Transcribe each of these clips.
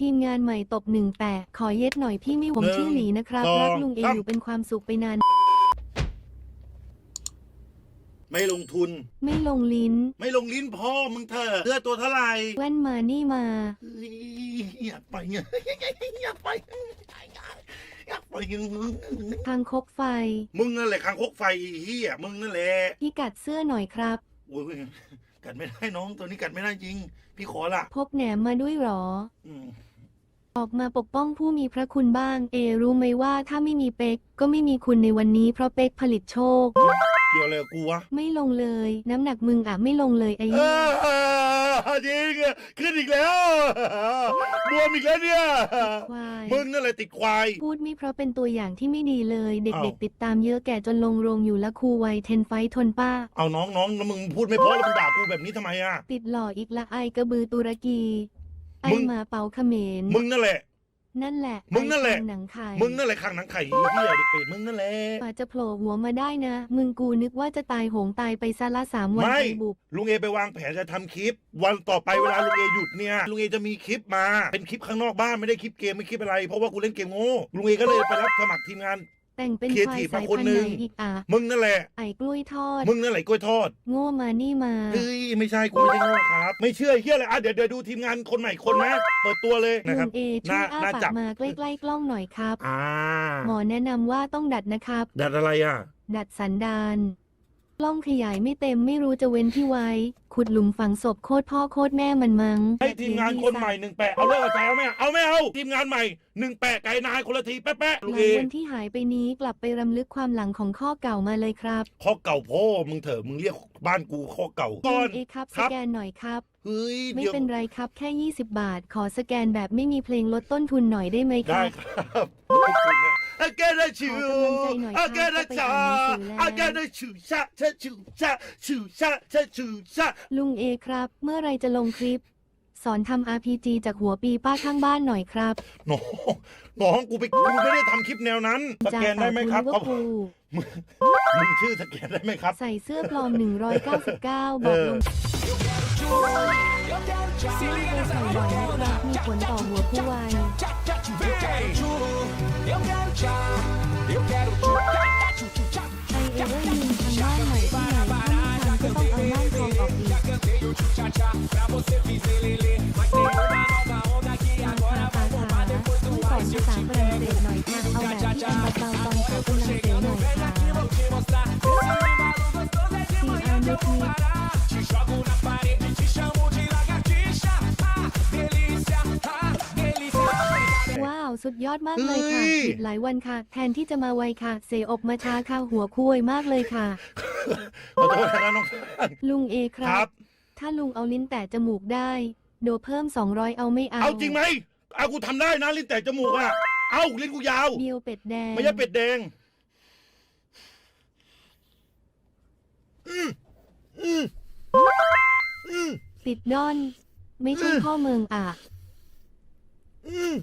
ทีมงานใหม่ตบหนึ่งแปะขอเย็ดหน่อยพี่ไม่ผมหนึ่งชื่อหลีนะครับสองรักลุงเอสามอยู่เป็นความสุขไปนาน ไม่ลงทุน ไม่ลงลิ้น ไม่ลงลิ้นพ่อมึงเถอะเสื้อตัวเท่าไหร่แว่นมานี่มาเฮ้ยอยากไปเนี่ยอยากไปอยากไปทางคกไฟ มึงนั่นแหละคางคกไฟไอ้เฮียมึงนั่นแหละพี่กัดเสื้อหน่อยครับโอ้ย กัดไม่ได้น้อง ตัวนี้กัดไม่ได้จริง พี่ขอละพกแหนมมาด้วยเหรอ อืมออกมาปกป้องผู้มีพระคุณบ้าง เอรู้ไหมว่าถ้าไม่มีเป็กก็ไม่มีคุณในวันนี้เพราะเป็กผลิตโชค เกี่ยวอะไรกับกูวะไม่ลงเลย น้ำหนักมึงอะไม่ลงเลยไอ้เออจริงอะขึ้นอีกแล้วบวมอีกแล้วเนี่ยควายมึงนั่นแหละติดควาย พูดไม่เพราะเป็นตัวอย่างที่ไม่ดีเลย เด็กอ้าวๆติดตามเยอะแก่จนลงโรงอยู่ละครูวัยเทนไฟท์ทนป้า เอาน้องน้องแล้วมึงพูดไม่เพราะแล้วมึงด่ากูแบบนี้ทำไมอะ ติดหล่ออีกละไอกระบือตุรกี ไอมึง หมาเป่าเขมร มึงนั่นแหละ นั่นแหละมึงนั่นแหละ ไอ้คางหนังไข่มึงนั่นแหละข้างหนังไข่ไอ้เฮียเด็กเป็ดมึงนั่นแหละ กว่าจะโผล่หัวมาได้นะ มึงกูนึกว่าจะตายโหงตายไปซะละสามวันไม่ไปบุกลุงเอไปวางแผนจะทำคลิป วันต่อไปเวลาลุงเอหยุดเนี่ยลุงเอจะมีคลิปมาเป็นคลิปข้างนอกบ้านไม่ได้คลิปเกมไม่คลิปอะไร เพราะว่ากูเล่นเกมโง่ลุงเอก็เลยไปรับสมัครทีมงาน แต่งเป็นเคลียร์ควายทีบสายมาคนพันธุ์หนึ่ไหนงอีกอะมึงนั่นแหละ ไอ้กล้วยทอด มึงนั่นแหละกล้วยทอด โง่มานี่มา เฮ้ยไม่ใช่กูไม่ใช่โง่ครับ ไม่เชื่อไอ้เฮียอะไรอะเดี๋ยวเดี๋ยวดูทีมงานคนใหม่คนนะเปิดตัวเลยนะลุครับงเอช่วยน่าอ้าน่าปาจักบมาใกล้ๆกล้องหน่อยครับ อ่า หมอแนะนำว่าต้องดัดนะครับ ดัดอะไรอะ ดัดสันดานก ล้องขยายไม่เต็มไม่รู้จะเว้นที่ไว้ ขุดหลุมฝังศพโคตรพ่อโคตรแม่มันมังให้ทีมงานคนใหม่หนึ่งแปะเอาเลิกกับใจเอาไหมเอาไม่เอาทีมงานใหม่หนึ่งแปะไก่นายคนละทีแป๊ะแป๊ะหลุงลัเอง วันที่หายไปนี้กลับไปรำลึกความหลังของข้อเก่ามาเลยครับข้อเก่าพ่อมึงเถอะมึงเรียกบ้านกูข้อเก่าก่อน เอครับคสรับ แกนหน่อยครับ เฮ้ยไม่เดี๋ยวเป็นไรครับแค่ 20 บาท ขอสแกนแบบไม่มีเพลงลดต้นทุนหน่อยได้ไหมคได้รับ ครับขอบคุณนะ อาแกได้ชิวอาแกได้ชาจ่าอาแกได้ชิวชะชะชิวชะชิวชะชะชิวชะลุงเอครับ เมื่อไรจะลงคลิป สอนทำ RPG จากหัวปีป้าข้างบ้านหน่อยครับน้องน้องกูไปกูไม่ได้ทำคลิปแนวนั้นสแกนได้ไหมครับจากเอาปากกูมึงมึงชื่อสแกนได้ไหมครับ ใส่เสื้อปลอม 199 บอกลง Se liga ไป nessa ใส่บ่อยนะครับมีผลต่อหัวผู้วัย eu quero tchau, eu quero tchau, Para parar, já cantei lelê, já cantei o tchau pra você fizer lelê. Mas tem uma nova onda que agora vai bombar depois do ar. Se eu te pego, tchau, tchau, tchau, agora eu tô chegando. สุดยอดมากเลยค่ะเฮ้ย ผิดหลายวันค่ะ แทนที่จะมาไวค่ะ เสอบมาช้าค่ะหัวคุยมากเลยค่ะ ขอโทษนะน้องลุงเอคครัรับ บ ถ้าลุงเอาลิ้นแตะจมูกได้ โดเพิ่ม 200 เอาไม่เอาเอาจริงไหมเอากูทำได้นะลิ้นแตะจมูกอะ เอาลิ้นกูยาวเบียวเป็ดแดงไม่ใช่เป็ดแดงอืมอืมอืมติดด้อน ไม่ใช่อืมพ่อเมืองอะ อืม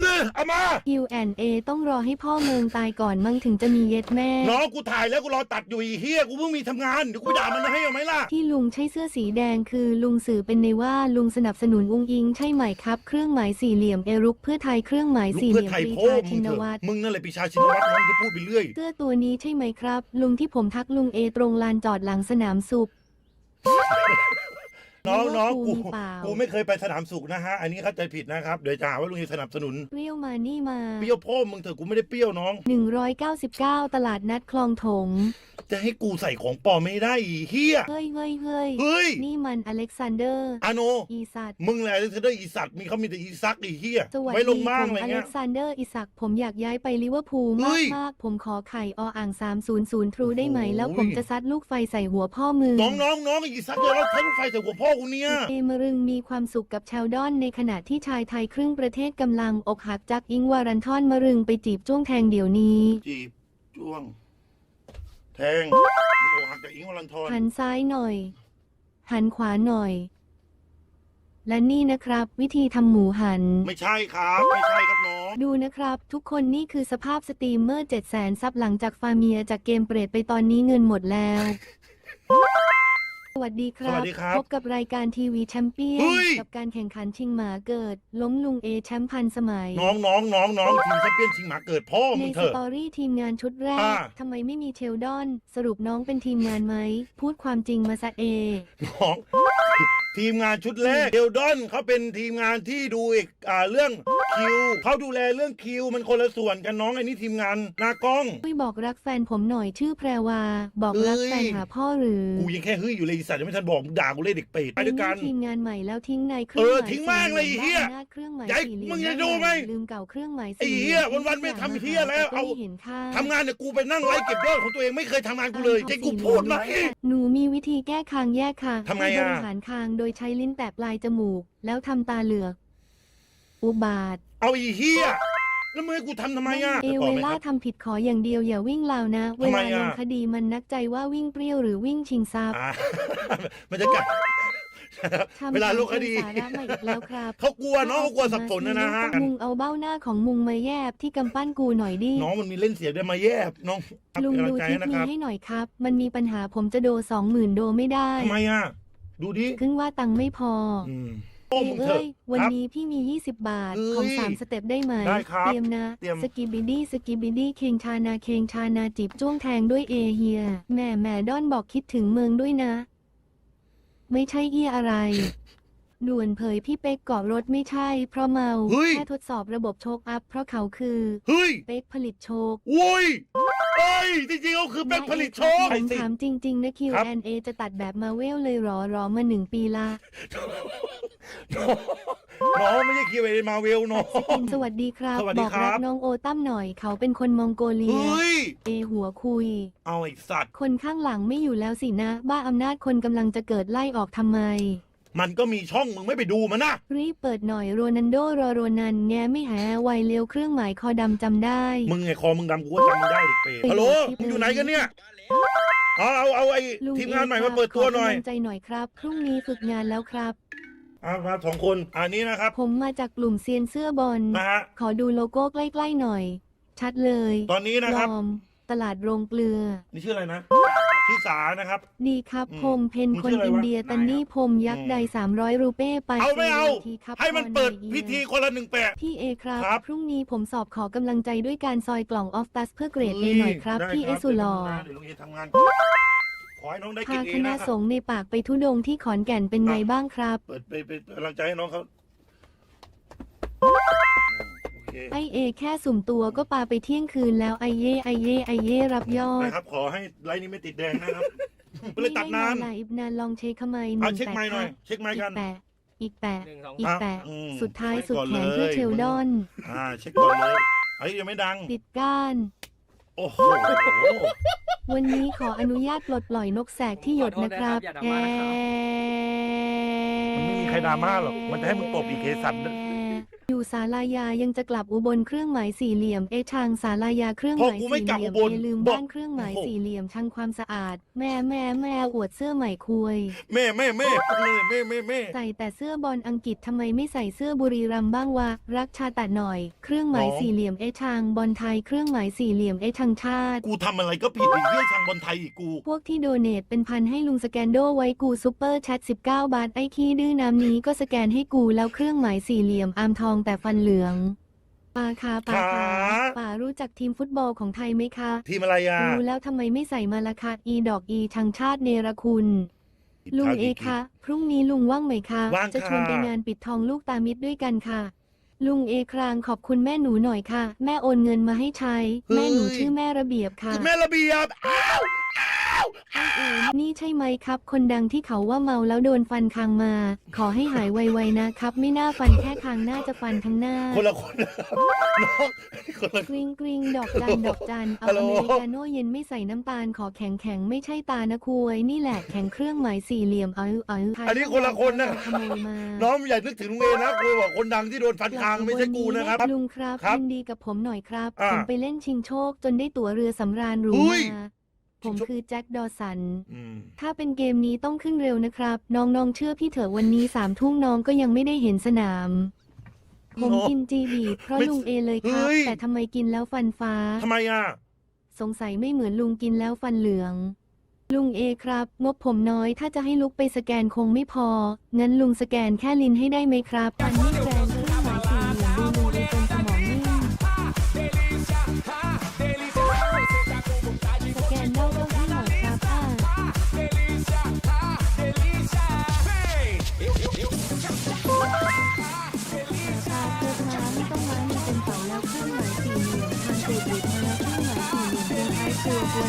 เออเอามา Q&A ต้องรอให้พ่อเมืองตายก่อนมั่งถึงจะมีเย็ดแม่ น้องกูถ่ายแล้วกูรอตัดอยู่อีเฮียกูเพิ่งมีทำงานเดี๋ยวกูไปด่ามันนะให้เอาไหมล่ะ ที่ลุงใช้เสื้อสีแดงคือลุงสื่อเป็นในว่าลุงสนับสนุนอุ้งอิงใช่ไหมครับ เครื่องหมายสี่เหลี่ยมเอรุกเพื่อไทยเครื่องหมายลูกสี่เหเพื่อลี่ยมไทยปรีพ่อชามึชิงนเถวัอะตรมึงนั่นแหละปีชาชินวัตรน้องจะพูดไปเรื่อย เสื้อตัวนี้ใช่ไหมครับ ลุงที่ผมทักลุงเอตรงลานจอดหลังสนามสุบ น้องนึกว่าน้องกูกูมีเปล่ากูไม่เคยไปสนามสุขนะฮะ อันนี้เข้าใจผิดนะครับเดี๋ยวจะหาว่าลุงจะสนับสนุน เปรี้ยวมานี่มา เปรี้ยวพ่อมึงเถอะกูไม่ได้เปรี้ยวน้อง 199 ตลาดนัดคลองถมจะให้กูใส่ของปลอมไม่ได้อีเฮียเฮ้ยเฮ้ยเฮ้ยเฮ้ยนี่มันอเล็กซานเดอร์ อาโน อีสัตว์มึงแหละที่ได้อีสัตว์มีเขามีแต่อีซักอีเฮียสวัสไว้ลดีงผบ้างมอะไรอเงี้เล็ยกซานเดอร์อิสักผมอยากย้ายไปลิเวอร์พูลเฮ้มากยมากๆผมขอไข่ออ่าง 300ทรูได้ไหม แล้วโอ้ย ผมจะซัดลูกไฟใส่หัวพ่อมือ น้องน้องน้องอีซักเดี๋ยวเราใช้ลูกไฟใส่หัวพ่อกูเนี่ย เอมรึงมีความสุขกับชาวดอนในขณะที่ชายไทยครึ่งประเทศกำลังอกหักจากอิงวารันทอนมรึงไปจีบจ้วงแทงเดี๋ยวนี้ จีบจ้วง แทงมึงอกหักจากอิงค์วรันทรหันซ้ายหน่อย หันขวาหน่อย และนี่นะครับ วิธีทำหมูหัน ไม่ใช่ครับ ไม่ใช่ครับน้อง ดูนะครับ ทุกคนนี่คือสภาพสตรีมเมอร์7 0 0 0 0ซับหลังจากฟาเมียจากเกมเปรตไปตอนนี้เงินหมดแล้วส วัสดีครัสวับ สดีครับพบกับรายการทีวีแชมเปี้ยน เฮ้ย กับการแข่งขันชิงหมาเกิด ล้มลุงเอแชมป์พันสมัย น้องน้องน้องน้องทีมแชมเปี้ยนชิงหมาเกิดพ่อในมึงสเถอะ ตอรี่ทีมงานชุดแรอ่ากทำไมไม่มีเชลดอน สรุปน้องเป็นทีมงานไหม พูดความจริงมาซะเอ น้อง ทีมงานชุดแรกเดลดอนเขาเป็นทีมงานที่ดูอีกอ่าเรื่องคิวเขาดูแลเรื่องคิวมันคนละส่วนกันน้องไอ้นี่ทีมงานหน้ากล้องช่วยบอกรักแฟนผมหน่อยชื่อแพรวา บอกรักเอ้ยแฟนหาพ่อหรือกูยังแค่เฮ้ยอยู่เลยไอ้สัตว์ยังไม่ทันบอกมึงด่ากูเลยเด็กเป็ดไปด้วยกัน ทีมงานใหม่แล้วทิ้งในเครื่เอองอหมายทิ้งมากเลยไอ้เหี้ยสี่หลี่มด้านหน้าเครื่องหมายอย่าให้สี่เหลี่ยมึงจะด้านดูไหมลืมเก่าเครื่องหมายไอ้สี่เหี้ยวันๆไม่ทำเหี้ยแล้วเอาก็ไม่เห็นค่า ทำงานเนี่ยกูไปนั่งไลฟ์เก็บยอดของตัวเองไม่เคยทำงานกูเลยให้กูพูดไหม หนูมีวิธีแก้คางแยกค่ะทำไงให้อะบริหารคางโดยใช้ลิ้นแตะปลายจมูก แล้วทำตาเหลือก อุบาท เอาอีเหี้ยแล้วมึงให้กูทำทำไมอะเอต่เวอไหมคล่ารับทำผิดขออย่างเดียวอย่าวิ่งลาวนะ เวทำไมลาอะลงคดีมันนักใจว่าวิ่งเปรี้ยวหรือวิ่งชิงทรัพย์อ่ามันจะกัดทำเวลาลงคดีสาระมาอีกแล้วครับเขากลัวน้องเขากลัวสับสนนะนะฮะมุงเอาเบ้าหน้าของมุงมาแยบที่กำปั้นกูหน่อยดิน้องมันมีเล่นเสียงได้วยมาแยบน้องครับลุงเป็นกำลัดูงใจทิให้ปนะนี้ครับให้หน่อยครับ มันมีปัญหาผมจะโดสองหมื่นโดไม่ได้ทำไมอะ ดูดิครึ่งว่าตังค์ไม่พออืมเอโอ้มึงเถเอ้อะยวันครับ นี้พี่มี 20 บาท เอ้ยของสามสเต็ปได้ไหม ได้ครับเตรียมนะ เตรียม สกิบิดี้ สกิบิดี้ เคงชานา เคงชานา จีบจ้วงแทงด้วยเอเฮีย แหม่แหม่ด้อนบอกคิดถึงเมืองด้วยนะ ไม่ใช่เอียอะไร ด่วนเผยพี่เป๊กเกาะรถไม่ใช่ เพราะเมาเฮ้ย แค่ทดสอบระบบโชคอัพ เพราะเขาคือเฮ้ยเป๊กผลิตโชคโว้ยเอ้ย จริงๆเขาคือเป็นผลิตโชค ผมถามจริง ๆ นะ ครับ Q&A จะตัดแบบมาเวลเลยเหรอรอมาหนึ่งปีละ น้องไม่ใช่คิวเอมาเวลน้อง สวัสดีครับ สวัสดีบอกครัรับกน้องโอตั้มหน่อยเขาเป็นคนมองโกเลีเฮย้ย เอหัวคุย เอาไอ้สัตว์ คนข้างหลังไม่อยู่แล้วสินะ บ้าอำนาจคนกำลังจะเกิดไล่ออกทำไม มันก็มีช่องมึงไม่ไปดูมันนะ รีบเปิดหน่อยโรนันโดรอโรนันแงไม่หาไวเร็วเครื่องหมายคอดำจำได้ มึงไงคอมึงดำกูก็จำมึงได้เด็กเปรตฮัลโหลมึงอยู่ไหนกันเนี่ยเอาเอาเอาไอ้ลุทีมงานใหม่มาเปิดตัวหน่อยขกำลังใจหน่อยครับ พรุ่งนี้ฝึกงานแล้วครับ อะมาสองคนอันนี้นะครับผมมาจากกลุ่มเซียนเสื้อบอล นะฮะขอดูโลโก้ใกล้ๆหน่อย ชัดเลยตอนนี้นะครับลอม ตลาดโรงเกลือ นี่ชื่ออะไรนะ ชื่อสานะครับ ดีครับอืมพมเพนมึงคนชื่ออะไรวะอินเดียตันนี่พมยักษ์ใด300รูเป้ไปเอาไม่เอาทีครับให้มันเปิดพอในพิธีคนละหนึ่งแปะพี่เอครับครับ พรุ่งนี้ผมสอบขอกำลังใจด้วยการซอยกล่องออฟตัสเพื่อเกรดเอหน่อยครับได้พี่เอสุลอเดี๋ยวลุงเอทำงานขอให้น้องได้เกรพาดเอคณะนะคสรับงฆ์ในปากไปทุดงค์ที่ขอนแก่นเป็นไงบ้างครับ เปิดไปไปเป็นกำลังใจให้น้องเขาโอเค ไอเอแค่สุ่มตัวก็ปาไปเที่ยงคืนแล้วไอเย่ไอเย่ไอเย่รับยอดนะครับ ขอให้ไลน์นี้ไม่ติดแดงนะครับก็เลยตัดนานไม่ให้ไลฟ์นานลองเช็คขมายหเอานึ่งเช็คไมค์หน่อยแปะเช็คไมค์กันอีกแปะอีกแปะหนึ่งสองอีกแปะอะอืมสุดท้ายเช็คสุดก่อนแขนเลยเพื่อเชลดอน อ่าเช็คก่อนเลยเฮ้ยยังไม่ดัง ติดก้าน โอ้โหวันนี้ขออนุญาตปลดปล่อยนกแสกที่หยดนะครับขอโทษนะครับอย่าดราม่านะครับมันไม่มีใครดราม่าหรอก มันจะให้มึงตบอีกเคสัน อยู่ศาลายายังจะกลับอุบลเครื่องหมายสี่เหลี่ยมเอชางศาลายาเครื่องหมายพอกูไม่สี่กลับเหลี่ยมอุบลเอลืมบอกบ้านเครื่องหมายโอ้โหสี่เหลี่ยมช่างความสะอาด แม่แม่แม่อวดเสื้อใหม่คุยแม่แม่แม่พูดเลยแม่แม่แม่ใส่แต่เสื้อบอลอังกฤษทำไมไม่ใส่เสื้อบุรีรัมย์บ้างวะรักชาติหน่อย เครื่องหมายน้องสี่เหลี่ยมเอชางบอลไทยเครื่องหมายสี่เหลี่ยมเอชังชาติ กูทำอะไรก็ผิดไอ้เหี้ยช่างบอลไทยอีกกู พวกที่โดเนทเป็นพันให้ลุงสแกนโดไว้กูซุปเปอร์แชท19 บาทไอ้ขี้ดื้อน้ำนี้ก็สแกนให้กูแล้วเครื่องหมายสี่เหลี่ยมอามทองแต่ฟันเหลืองปาคาปาขาคาป่ารู้จักทีมฟุตบอลของไทยไหมคะ ทีมอะไรอะรู้แล้วทำไมไม่ใส่มาละคะอีดอกอีชังชาติเนรคุณลุงเอคะพรุ่งนี้ลุงว่างไหมคะว่างจะชวนค่ะไปงานปิดทองลูกตามิตรด้วยกันค่ะ ลุงเอครางขอบคุณแม่หนูหน่อยค่ะ แม่โอนเงินมาให้ใช้ แม่หนูชื่อแม่ระเบียบค่ะ แม่ระเบียบอ้าวอ้าวไอ้เอ๋ นี่ใช่ไหมครับ คนดังที่เขาว่าเมาแล้วโดนฟันคางมา ขอให้หายไวๆนะครับ ไม่น่าฟันแค่คางน่าจะฟันทั้งหน้าคนละคนนะครับน้องคนละกริงกริงดอกจันดอกจันเอาฮัลโหลอเมริกาโน่เย็นไม่ใส่น้ำตาลขอแข็งแข็งไม่ใช่ตานะคุยนี่แหละแข็งเครื่องหมายสี่เหลี่ยมเอาเอาอันนี้คนละคนนะขโมยมาน้องอย่านึกถึงลุงเอนะกูบอกคนดังที่โดนฟันคางไม่ใช่กูนะครับลุงครับครับยินดีกับผมหน่อยครับอ่าผมไปเล่นชิงโชคจนได้ตั๋วเรือสำราญหรูอุ้ยมา ผมคือแจ็คดอสัน อืม ถ้าเป็นเกมนี้ต้องขึ้นเร็วนะครับ น้องๆเชื่อพี่เถอะวันนี้สามทุ่มน้องก็ยังไม่ได้เห็นสนาม ผมกินจีบีเพราะไม่ลุงเอเลยครับ เฮ้ย แต่ทำไมกินแล้วฟันฟ้า ทำไมอะ สงสัยไม่เหมือนลุงกินแล้วฟันเหลือง ลุงเอครับ งบผมน้อยถ้าจะให้ลุกไปสแกนคงไม่พอ งั้นลุงสแกนแค่ลิ้นให้ได้ไหมครับอันนี้แกร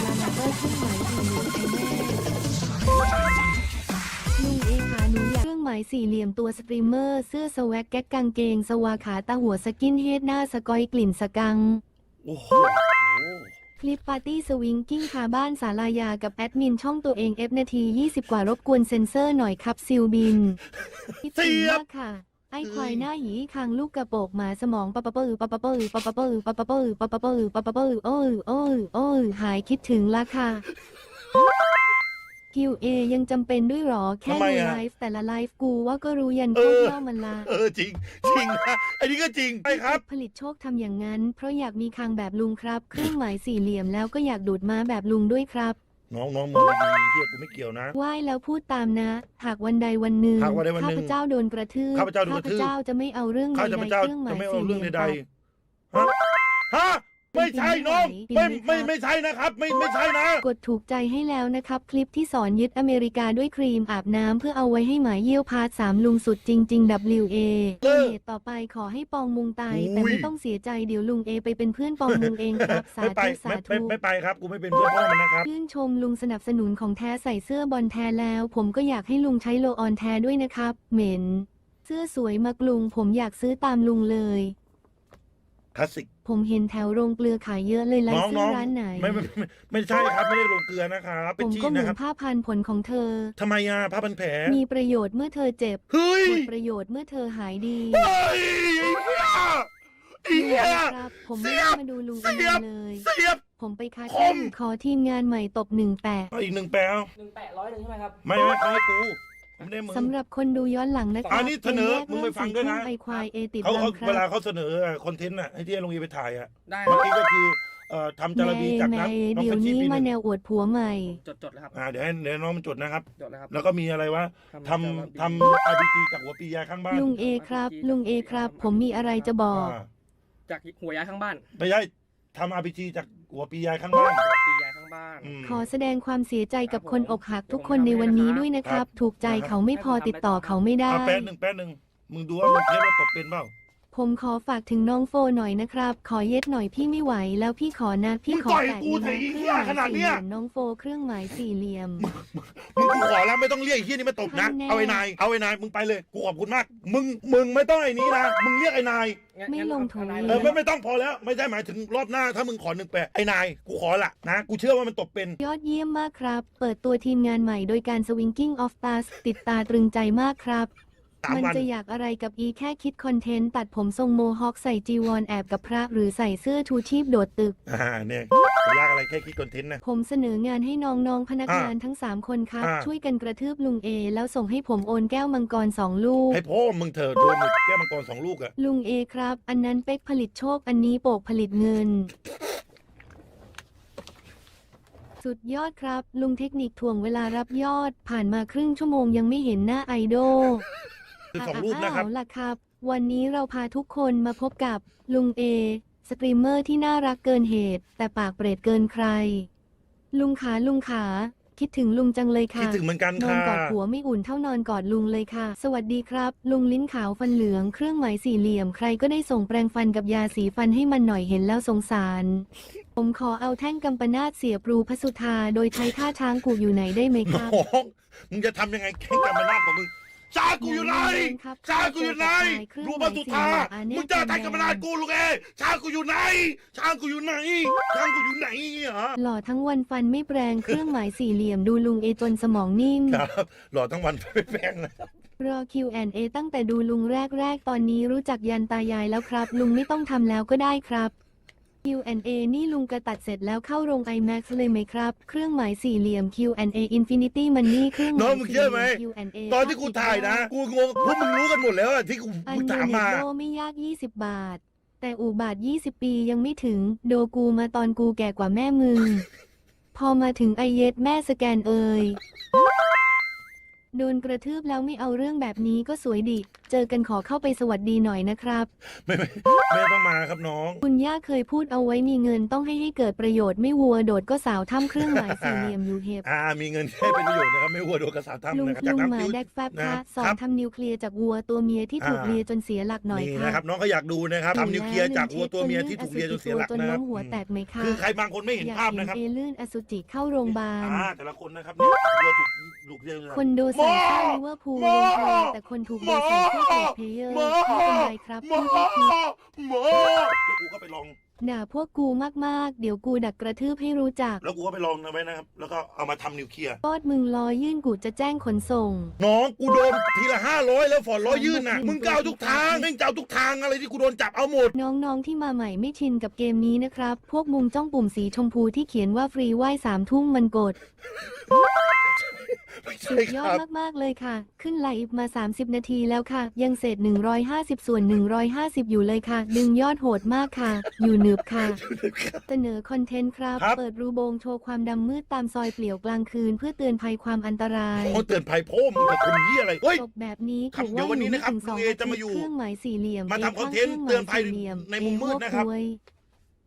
รัวตัวลานาเตอร์เครื่องหมายสี่เหลี่ยมไอแม่ลุงเอขาหนูอยากเครื่องหมายสี่เหลี่ยมตัวสตรีมเมอร์ เสื้อสแวกแก๊กกางเกง สวาขาตาหัวสกินเฮดหน้าสกอยกลิ่นสกัง โอ้โหคลิปปาร์ตี้สวิงกิ้งคาบ้านสาลายากับแอดมินช่องตัวเองเอฟนาที 20 กว่ารบกวนเซ็นเซอร์หน่อยครับซิลบินคิดถึงมากค่ะ ไอ้ควายหน้าหยีคางลูกกระโปกหมาสมองปะปะเปอร์ปะปะเปอร์ปะปะเปอร์ปะปะเปอร์ปะปะเปอร์ปะปะเปอร์โอ้ยโอ้ยโอ้ยหายคิดถึงละค่ะ QA ยังจำเป็นด้วยหรอ แค่ทำไมดูอะไลฟ์แต่ละไลฟ์กูว่าก็รู้ยันเอโคตอรเล่ามันละเออจริง จริงนะอันนี้ก็จริงใช่ครับ ผลิตโชคทำอย่างนั้น เพราะอยากมีคางแบบลุงครับ เครื่องหมายสี่เหลี่ยมแล้วก็อยากดูดม้าแบบลุงด้วยครับ น้องน้องมึงดีๆเฮียกูไม่เกี่ยวนะ ไหว้แล้วพูดตามนะ หากวันใดวันหนึ่งหากวันใดวันหนึ่งข้าพเจ้าโดนกระทืบข้าพเจ้าโดนกระทืบ ข้าพเจ้าจะไม่เอาเรื่องใดข้าๆพเจ้าเครื่องหมาจะยไม่เอาสี่เหเรื่ลี่อยงมใดตัดๆฮะฮะ ไม่ใช่น้องไม่ไม่ไม่ใช่นะครับ ไม่ไม่ใช่นะ กดถูกใจให้แล้วนะครับ คลิปที่สอนยึดอเมริกาด้วยครีมอาบน้ำเพื่อเอาไว้ให้หมาเยี่ยวพาร์ทสามลุงสุดจริง ๆ WA เออเหตุต่อไปขอให้ปองมุงตายอุ้ยแต่ไม่ต้องเสียใจเดี๋ยวลุงเอไปเป็นเพื่อนปองมุงเองครับสาไม่ไปธุสาไม่ธุไม่ไม่ไปครับกูไม่เป็นเพื่อนพ่อมันนะครับ ชื่นชมลุงสนับสนุนของแท้ใส่เสื้อบอลแท้แล้ว ผมก็อยากให้ลุงใช้โลออนแท้ด้วยนะครับ เหม็น เสื้อสวยมากลุง ผมอยากซื้อตามลุงเลย คลาสสิก ผมเห็นแถวโรงเกลือขายเยอะเลยไลน้ฟ์องซื้น้อองร้านไหน ไม่ไม่ไม่ไม่ใช่ครับไม่ได้ลงเกลือนะครับเป็ผนมจีก็นเหมืนะอครับนผ้าพันผลของเธอ ทำไมอะผ้าพันแผลมีประโยชน์เมื่อเธอเจ็บเฮ้ยหมดประโยชน์เมื่อเธอหายดีเฮ้ยไอ้เหี้ยไอ้เหี้ยครับ ผมไม่เสียได้บมาดูลุงเสีเอยบ เลย เสียบ ผมไปคาคเฟ่มขอทีมงานใหม่ตบหนึ่งแปะ เอาอีกหนึ่งแปลวหนึ่งแปดร้อยหนึ่งใช่ไหมครับ ไม่ไม่เขาให้กู ผมไม่ได้มึง สำหรับคนดูย้อนหลังนะครัอันนี้เสนอกมึงไปฟังด้วยนะเริ่มสี่ทุ่มไอควายเอติดเขาบัเขางคเวลารับเขาเสนอคอนเทนต์อะให้ที่ลงอีไปถ่ายอะได้คเมื่อรับกี้ก็คือเอ่อทำจาระบีจากแม่นักน้องเดี๋ยพัวชชีนี้ปีหมานึ่งแนวอวดผัวใหม่ จดจดเลยครับอ่าเดี๋ยวให้เดี๋ยวน้องมันจดนะครับ จดเลยครับแล้วก็มีอะไรวะทำทำ RPG จากหัวปียายข้างบ้านลุงเอครับ ลุงเอครับ ผมมีอะไรจะบอก อ่าจากหัวย้ายข้างบ้านไม่ใช่ทำ RPG จากหัวปียายข้างบ้านจากปีย้ายข้าง บ้านอืมขอแสดงความเสียใจกับคนอกหักทุกคนในวันนี้ด้วยนะครับ ถูกใจเขาไม่พอติดต่อเขาไม่ได้ อะแป๊บหนึ่งแป๊บหนึ่งมึงดูว่ามึงเทสว่าตบเป็นเปล่า ผมขอฝากถึงน้องโฟหน่อยนะครับ ขอเย็ดหน่อยพี่ไม่ไหว แล้วพี่ขอนะพี่ขอมึงต่อยแตะกูนิ้วสินะไอ้เคเหี้รื่องยหมายขนาดสี่เนี้เหลี่ยยมน้องโฟเครื่องหมายสี่เหลี่ยม มึงกูขอแล้วไม่ต้องเรียกไอ้เฮียนี่มาตบนะแน่เอาไอ้นาย เอาไอ้นาย มึงไปเลย กูขอบคุณมาก มึง มึงไม่ต้องไอ้นี้นะ มึงเรียกไอ้นายงั้นไม่งั้นลงเอาทุนเอาเออไม่ไม่ต้องพอแล้ว ไม่ใช่หมายถึงรอบหน้า ถ้ามึงขอหนึ่งแปะไอ้นาย กูขอละนะ กูเชื่อว่ามันตบเป็น ยอดเยี่ยมมากครับ เปิดตัวทีมงานใหม่โดยการ Swinging of Stars ติดตาตรึงใจมากครับ สามมันวัน จะอยากอะไรกับอีแค่คิดคอนเทนต์ตัดผมทรงโมฮอคใส่จีวรแอบกับพระหรือใส่เสื้อชูชีพโดดตึก อ่าเนี่ยจะยากอะไรแค่คิดคอนเทนต์นะ ผมเสนองานให้น้องๆพนักงานทั้ง 3 คนครับ อ่า ช่วยกันกระทืบลุงเอ แล้วส่งให้ผมโอนแก้วมังกรสองลูก ให้พ่อมึงเถอะโดนหมึกแก้วมังกรสองลูกอะลุงเอครับ อันนั้นเป๊กผลิตโชคอันนี้โปกผลิตเงิน สุดยอดครับ ลุงเทคนิคถ่วงเวลารับยอด ผ่านมาครึ่งชั่วโมงยังไม่เห็นหน้าไอดอล คือสองลูกนะครับ เอาล่ะครับ วันนี้เราพาทุกคนมาพบกับลุงเอ สตรีมเมอร์ที่น่ารักเกินเหตุ แต่ปากเปรตเกินใคร ลุงขาลุงขา คิดถึงลุงจังเลยคิดค่ะ ถึงเหมือนกันนอนค่ะ กอดหัวไม่อุ่นเท่านอนกอดลุงเลยค่ะ สวัสดีครับ ลุงลิ้นขาวฟันเหลืองเครื่องหมายสี่เหลี่ยมใครก็ได้ส่งแปรงฟันกับยาสีฟันให้มันหน่อยเห็นแล้วสงสาร ผมขอเอาแท่งกำปนาตเสียบรูพระสุธาโดยใช้ท่าช้างกูอยู่ไหนได้ไหมครับ น้องมึงจะทำยังไงแข่งกันมาหน้าของมึง ชากูอยู่ไหนครับชากูอยู่ไหนเครื่องดูหบัมายตุสี่ธาเหลี่ยมอาเนมึงจะแทงกันมาหน้ากูลูกเอ้ชากูอยู่ไหนชากูอยู่ไหนชากูอยู่ไหนฮะหล่อทั้งวันฟันไม่แปรงเครื่องหมายสี่เหลี่ยมดูลุงเอจนสมองนิ่มครับหล่อทั้งวันไม่แพงนะรอ Q&A ตั้งแต่ดูลุงแรกๆ ตอนนี้รู้จักยันตายายแล้วครับ ลุงไม่ต้องทำแล้วก็ได้ครับ Q&A นี่ลุงกระตัดเสร็จแล้วเข้าโรง IMAX เลยไหมครับ เครื่องหมายสี่เหลี่ยม Q&A Infinity Money เครื่องหน้มาองยมึงสี่เชื่อเหไหมลี่ยม Q&A ตอนที่กูถ่ายนะ กูงงพวกมึงรู้กันหมดแล้วอะที่กูอันมึงโดถามเนมาตโดไม่ยาก 20 บาท แต่อูบาท 20 ปียังไม่ถึง โดกูมาตอนกูแก่กว่าแม่มึง พอมาถึงไอเย็ดแม่สแกนเอ่ย โดนกระทืบแล้วไม่เอาเรื่องแบบนี้ก็สวยดิ เจอกันขอเข้าไปสวัสดีหน่อยนะครับ ไม่ไม่ไม่ต้องมาครับน้อง คุณย่าเคยพูดเอาไว้มีเงินต้องให้ให้เกิดประโยชน์ไม่วัวโดดก็สาวถ้ำเครื่องหมายสี่เหลี่ยมอยู่เห็บอ่า มีเงินให้เป็นประโยชน์นะครับ ไม่วัวโดนกระสาทำลุงนะครับลุจากงหน้ำมาติ้ว แดกแฟบนะคะสอนครับทำนิวเคลียร์จากวัวตัวเมียที่ถูกอ่า เลียจนเสียหลักหน่อยนี่ค่ะนะครับน้องก็อยากดูนะครับทำนิวเคลียร์จากวัวตัวเมียที่ถูกเลียจนเสียหลักจนนะคล้รับมหัวแตกไหมคะคือใครบางคนไม่เห็นอยากภาพเห็นนะครับเอลื่นอสุจิเข้าโรงพยาบาล อ่าแต่ละคนนะครับเนี่ยวัวถูกถูกเลียจนเสียหลัก คนดูใส่เสื้อลิเวอร์พูลหมอลงเพลงแต่คนถูกดูใส่เสื้อเกรดเพลเยอร์ไม่เป็นไรครับหมอพูดให้คิดหมอแล้วกูก็ไปลอง ด่าพวกกูมากๆ เดี๋ยวกูดักกระทืบให้รู้จัก แล้วกูก็ไปลองนะไว้นะครับ แล้วก็เอามาทำนิวเคลียร์ ปอดมึงรอยื่นกูจะแจ้งขนส่ง น้องกูโดนทีละห้าร้อยแล้วฝอนร้อยยื่นน่ะ มึงก็เอาทุกทางแม่งจะเอาทุกทางอะไรที่กูโดนจับเอาหมด น้องๆที่มาใหม่ไม่ชินกับเกมนี้นะครับ พวกมุมจ้องปุ่มสีชมพูที่เขียนว่าฟรีไหว้สามทุ่มมันกด ไม่สุใช่ดคยอรัดบมาก ๆ เลยค่ะ ขึ้นไลฟ์มา 30 นาทีแล้วค่ะ ยังเศษ 150 ส่วน 150 อยู่เลยค่ะ ดึงยอดโหดมากค่ะ อยู่หนึบค่ะ เสนอคอนเทนต์ครับ ครับ เปิดรูโบงโชว์ความดำมืดตามซอยเปลี่ยวกลางคืน เพื่อเตือนภัยความอันตราย โอ้เตือนภัยพ่อมึงกับคนเหี้ยอะไรเฮ้ย จบแบบนี้ครับถือเดี๋ยวว่าวันอนี้ยู่ไม่นะครับถึงสองลุงเออาจะทิตมาอยู่ย์เครื่องหมายสี่เหลี่ยมมาทำข้งคอนเทนต์ครื่งหเตือนภัยสี่เหลี่มในมุมมืดนะครับ เอหัวกล้วย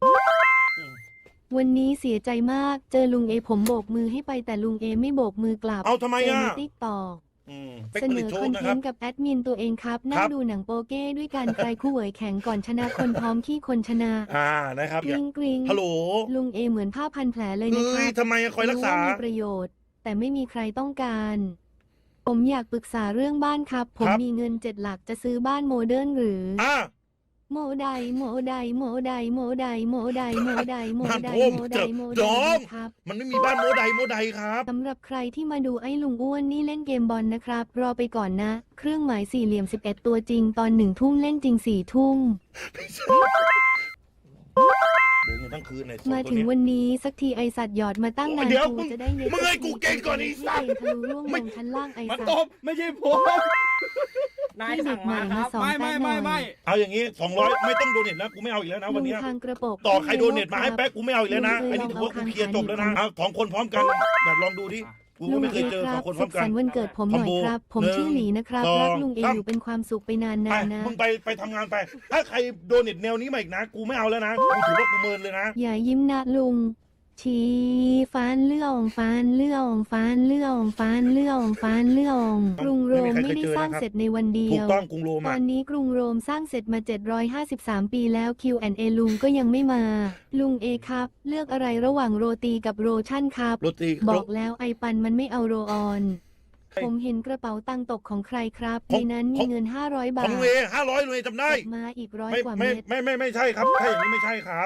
อืม วันนี้เสียใจมาก เจอลุงเอผมโบกมือให้ไปแต่ลุงเอไม่โบกมือกลับเอาทำไมเจออะในติ๊กต่ออืมเป็กเสผนลิตอโชคคอนนะเทครับ นต์กับแอดมินตัวเองครับนั่คงรับดูหนังโปเก้ด้วยกันใครคู่เหวยแข็งก่อนชนะคนพร้อมขี้คนชนะอ่านะครับกริงกริงฮัลโหลลุงเอเหมือนผ้าพันแผลเลยนะคเอ้รัยบทำไมอะคอยรักษา รู้ว่มีประโยชน์ แต่ไม่มีใครต้องการ ผมอยากปรึกษาเรื่องบ้านครับ ผมครับ มีเงินเจ็ดหลักจะซื้อบ้านโมเดิร์นหรือ อ่า โมไดโมไดโมไดโมไดโมไดโมไดโมไดบ้านผมโมไดเจอโมจไดอมครับมันไม่มีบ้านโมไดโมไดครับสำหรับใครที่มาดูไอ้ลุงอ้วนนี่เล่นเกมบอลนะครับ รอไปก่อนนะ เครื่องหมายสี่เหลี่ยม 11 ตัวจริงตอนหนึ่งทุ่มเล่นจริงสี่ทุ่มเดินกันทั้งคืนในสองมาตัวถึงเนี้ย วันนี้สักทีไอสัตว์หยอดมาตั้งนานเดี๋ยวกูมึงจะได้เย็ดมึงให้กูเก่งก่อนไอ้สัตว์ให้เองทะลุร่วงลงชั้นล่างไอมันสัตตว์ บไม่ใช่ผมนายสั่งมาครับให้ไม่เด็ไม่กใหม่มาสอนแป๊บหน่ไม่ไม่อยเอาอย่างนี้สองร้อยไม่ต้องโดเน็ตแล้วกูไม่เอาอีกแล้วนะวันเนี้ยลุงทางกระปกต่อใครโดเน็ตมาให้ครับแป๊กกูไม่เอาอีกแล้วนะลุงไอ้นี่เคยถือว่าลองกูเอาเคลียร์จบแล้วนะคางเอาสองคนพร้อมกันแบบลองดูดิ กูก็ไม่เคยเจอสองคนพร้อมกันสุขสันต์วันเกิดผมหน่อยคอมโบครับ ผมหนึ่งชื่อหลีนะครับสองรักลุงเอสาม อยู่เป็นความสุขไปนานไปๆนะ มึงไปไปทำงานไป ถ้าใครโดเน็ตแนวนี้มาอีกนะ กูไม่เอาแล้วนะ กูถือว่ากูเมินเลยนะ อย่ายิ้มนะลุง ชีฟานเลื่องฟานเลื่องฟานเลื่องฟานเลื่องฟานเลื่องกรุงโรมไม่มีใครไม่ได้เคยเจอสร้างนะครับเสร็จในวันเดีถูยกวต้องกรุงโรมตอะอนนี้กรุงโรมสร้างเสร็จมา 753 ปีแล้ว Q&A ลุงก็ยังไม่มา ลุงเอครับ เลือกอะไรระหว่างโรตีกับโรชั่นครับ โรตีบอกแล้วไอปันมันไม่เอาโรออน ผมเห็นกระเป๋าตังค์ตกของใครครับ ในนั้นมีเงิน 500ขบาอทงเวห้าร้อยเลยจำได้ตกมาอีกร้อยไม่กว่าไม่เม็ด ไม่ไม่ไม่ใช่ครับถ้าอย่างนี้ไม่ใช่ครับ